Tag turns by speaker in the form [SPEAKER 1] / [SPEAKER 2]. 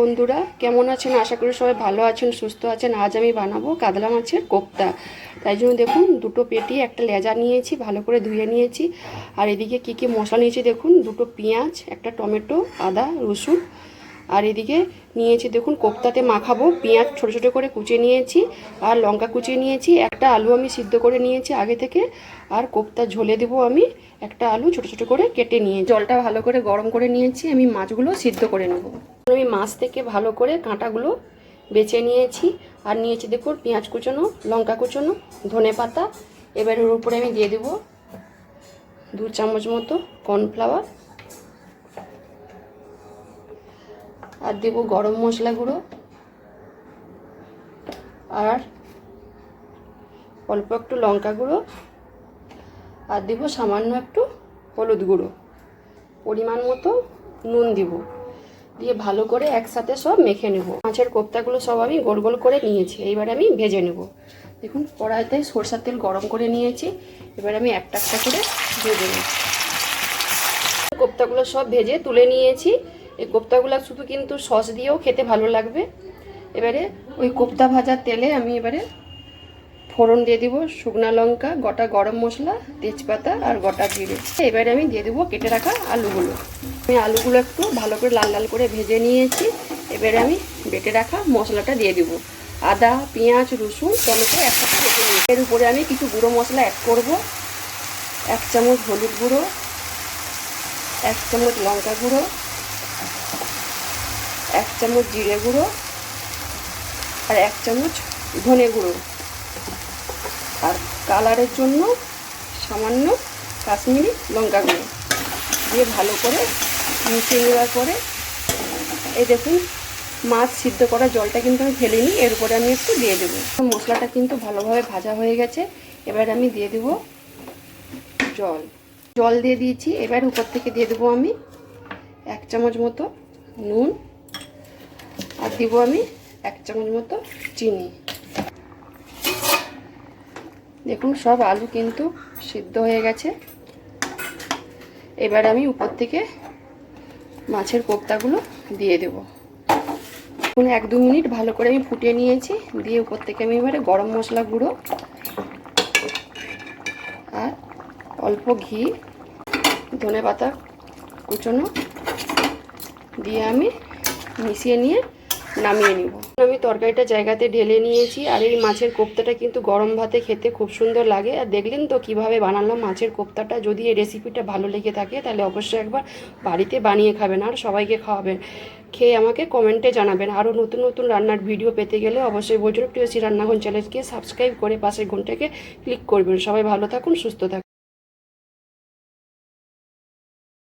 [SPEAKER 1] বন্ধুরা, কেমন আছেন? আশা করি সবাই ভালো আছেন, সুস্থ আছেন। আজ আমি বানাবো কাতলা মাছের কোপ্তা। তাই জন্য দেখুন, দুটো পেটি একটা লেজা নিয়েছি, ভালো করে ধুয়ে নিয়েছি। আর এদিকে কি কি মশলা নিয়েছি দেখুন, দুটো পেঁয়াজ, একটা টমেটো, আদা, রসুন। আর এদিকে নিয়েছি, দেখুন, কোপ্তাতে মাখাবো, পেঁয়াজ ছোটো ছোটো করে কুচিয়ে নিয়েছি, আর লঙ্কা কুচিয়ে নিয়েছি, একটা আলু আমি সিদ্ধ করে নিয়েছি আগে থেকে, আর কোপ্তা ঝোলে দেবো আমি, একটা আলু ছোটো ছোটো করে কেটে নিয়ে জলটা ভালো করে গরম করে নিয়েছি, আমি মাছগুলো সিদ্ধ করে নেব। আমি মাছ থেকে ভালো করে কাঁটাগুলো বেছে নিয়েছি, আর নিয়েছি, দেখুন, পেঁয়াজ কুচোনো, লঙ্কা কুচোনো, ধনে পাতা, এবার ওর উপরে আমি দিয়ে দেবো দু চামচ মতো কর্নফ্লাওয়ার আর দেব গরম মশলা গুঁড়ো। আর অল্প একটু লঙ্কা গুঁড়ো। আর দেবো সামান্য একটু হলুদ গুঁড়ো। পরিমাণ মতো নুন দিব। দিয়ে ভালো করে একসাথে সব মেখে নেব। মাছের কোপ্তাগুলো সব আমি গোল গোল করে নিয়েছি। এইবার আমি ভেজে নেব। দেখুন, কড়াইতে সরষার তেল গরম করে নিয়েছি। এবার আমি একটা একটা করে ভেজে নেব। কোপ্তাগুলো সব ভেজে তুলে নিয়েছি। এই কোপ্তাগুলো শুধু কিন্তু সস দিয়েও খেতে ভালো লাগবে। এবারে ওই কোপ্তা ভাজার তেলে আমি এবারে ফোড়ন দিয়ে দিব শুকনা লঙ্কা, গোটা গরম মশলা, তেজপাতা আর গোটা জিরে। এবারে আমি দিয়ে দেবো কেটে রাখা আলুগুলো। আমি আলুগুলো একটু ভালো করে লাল লাল করে ভেজে নিয়েছি। এবারে আমি বেটে রাখা মশলাটা দিয়ে দিব। আদা, পেঁয়াজ, রসুন, টমেটো একসাথে বেটে নিই এর উপরে আমি কিছু গুঁড়ো মশলা অ্যাড করব। এক চামচ হলুদ গুঁড়ো, এক চামচ লঙ্কা গুঁড়ো এক চামচ জিরে গুঁড়ো আর এক চামচ ধনে গুঁড়ো। আর কালারের জন্য সামান্য কাশ্মীরি লঙ্কা গুঁড়ো দিয়ে ভালো করে মিশিয়ে নেওয়ার পরে এই দেখুন, মাছ সিদ্ধ করা জলটা কিন্তু আমি ফেলে নিই এর উপরে আমি একটু দিয়ে দেবো। মশলাটা কিন্তু ভালোভাবে ভাজা হয়ে গেছে, এবার আমি দিয়ে দেব জল। জল দিয়ে দিয়েছি, এবার উপর থেকে দিয়ে দেবো আমি এক চামচ মতো নুন আর দিব আমি এক চামচ মতো চিনি। দেখুন, সব আলু কিন্তু সিদ্ধ হয়ে গেছে। এবার আমি উপর থেকে মাছের কোপ্তাগুলো দিয়ে দেব। এখন এক দু মিনিট ভালো করে আমি ফুটিয়ে নিয়েছি। দিয়ে উপর থেকে আমি এবারে গরম মশলা গুঁড়ো আর অল্প ঘি ধনে পাতা কুচোনো দিয়ে আমি মিশিয়ে নিয়ে নামিয়ে নিব। আমি তরকারিটা জায়গাতে ঢেলে নিয়েছি আর এই মাছের কোপ্তাটা কিন্তু গরম ভাতে খেতে খুব সুন্দর লাগে। আর দেখলেন তো কীভাবে বানালাম মাছের কোপ্তাটা। যদি এই রেসিপিটা ভালো লেগে থাকে তাহলে অবশ্যই একবার বাড়িতে বানিয়ে খাবেন আর সবাইকে খাওয়াবেন। খেয়ে আমাকে কমেন্টে জানাবেন। আরও নতুন নতুন রান্নার ভিডিও পেতে গেলে অবশ্যই বৈজন্য প্রিয়সী রান্নাঘর চ্যানেলকে সাবস্ক্রাইব করে পাশের ঘন্টাকে ক্লিক করবেন। সবাই ভালো থাকুন, সুস্থ থাকুন।